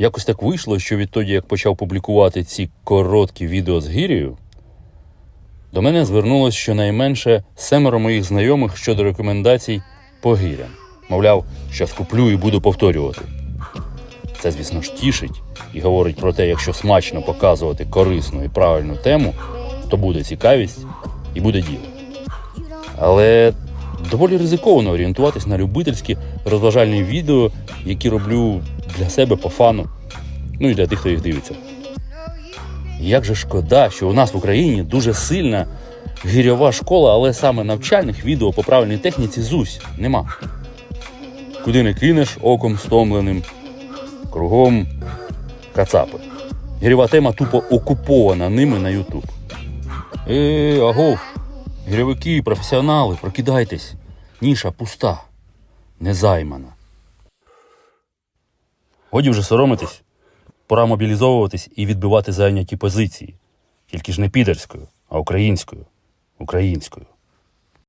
Якось так вийшло, що відтоді, як почав публікувати ці короткі відео з гір'єю, до мене звернулось щонайменше семеро моїх знайомих щодо рекомендацій по гирям. Мовляв, що скуплю і буду повторювати. Це, звісно ж, тішить і говорить про те, якщо смачно показувати корисну і правильну тему, то буде цікавість і буде діло. Але доволі ризиковано орієнтуватись на любительські розважальні відео, які роблю для себе по фану, ну і для тих, хто їх дивиться. Як же шкода, що у нас в Україні дуже сильна гірьова школа, але саме навчальних відео по правильній техніці зусь нема. Куди не кинеш оком стомленим, кругом кацапи. Гірьова тема тупо окупована ними на Ютуб. Е, агов, гірьовики, професіонали, прокидайтесь. Ніша пуста, незаймана. Годі вже соромитись. Пора мобілізовуватись і відбивати зайняті позиції. Тільки ж не підерською, а українською. Українською.